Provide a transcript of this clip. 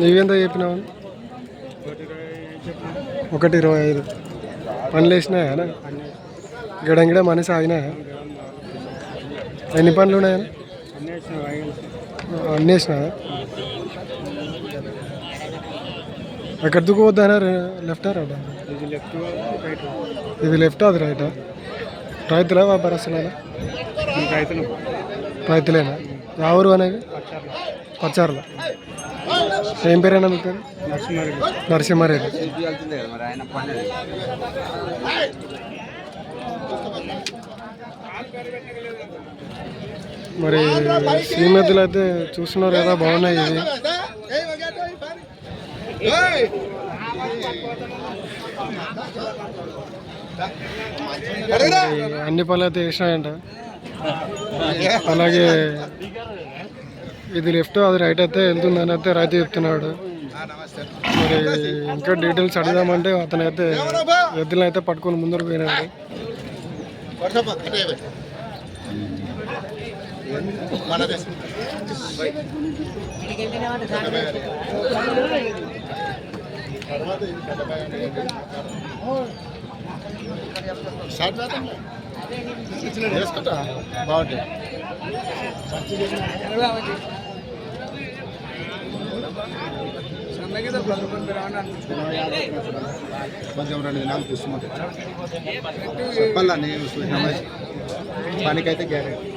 నీవెంత చెప్పినావు? ఒకటి ఇరవై ఐదు. పనులు వేసినాయా గిడంగిడ మనిషి ఆగినాయా? ఎన్ని పనులు ఉన్నాయా అన్నీ వేసినాయా? ఎక్కడ దుక్కుపోద్దానా లెఫ్ట్ రైట్ ఇది లెఫ్ట్ రైట్? ఇది లెఫ్ట్ అది రైటా? రైతులా వ్యాపారస్తులా మీకు రైతులు. రైతులేనా? యా ఊరు అనేది పచ్చారుల ఏం పేరైనా మీకు నరసింహారెడ్డి నరసింహారెడ్డి మరి శ్రీమతులు అయితే చూస్తున్నారు కదా బాగున్నాయి ఇది అన్ని పనులు అయితే వేసినాయంట అలాగే ఇది లెఫ్ట్ అది రైట్ అయితే వెళ్తుందని అయితే రైతు చెప్తున్నాడు. మరి ఇంకా డీటెయిల్స్ అడిగామంటే అతను అయితే ఎద్దులను అయితే పట్టుకొని ముందరకు పోయినాడు. బాగుంటుంది. కొంచెం రెండు దినాలు చూసుకుంటే. చెప్పాలని పనికైతే గ్యారెంటీ.